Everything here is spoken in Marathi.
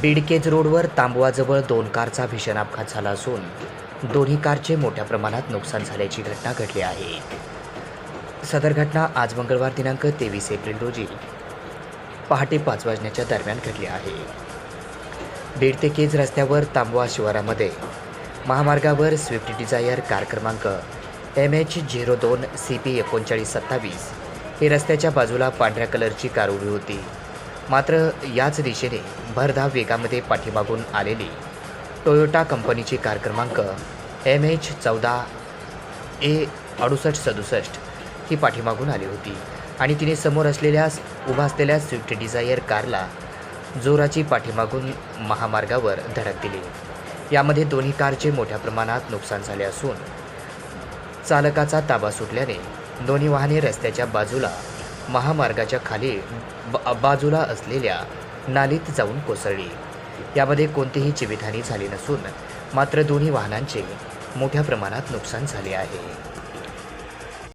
बीडकेज रोडवर तांबवाजवळ दोन कारचा भीषण अपघात झाला असून दोन्ही कारचे मोठ्या प्रमाणात नुकसान झाल्याची घटना घडली आहे. सदर घटना आज मंगळवार दिनांक तेवीस एप्रिल रोजी पहाटे पाच वाजण्याच्या दरम्यान घडली आहे. बीड ते केज रस्त्यावर तांबवा शिवारामध्ये महामार्गावर स्विफ्ट डिझायर कार क्रमांक एम एच झिरो दोन सी पी एकोणचाळीस सत्तावीस ही रस्त्याच्या बाजूला पांढऱ्या कलरची कार उभी होती. मात्र याच दिशेने भरधाव वेगामध्ये पाठीमागून आलेली टोयोटा कंपनीची कार क्रमांक एम एच चौदा ए अडुसष्ट सदुसष्ट ही पाठीमागून आली होती आणि तिने समोर असलेल्या उभा असलेल्या स्विफ्ट डिझायर कारला जोराची पाठीमागून महामार्गावर धडक दिली. यामध्ये दोन्ही कारचे मोठ्या प्रमाणात नुकसान झाले असून चालकाचा ताबा सुटल्याने दोन्ही वाहने रस्त्याच्या बाजूला महामार्गाच्या खाली बाजूला असलेल्या नालीत जाऊन कोसळली. यामध्ये कोणतीही जीवितहानी झाली नसून मात्र दोन्ही वाहनांचे मोठ्या प्रमाणात नुकसान झाले आहे.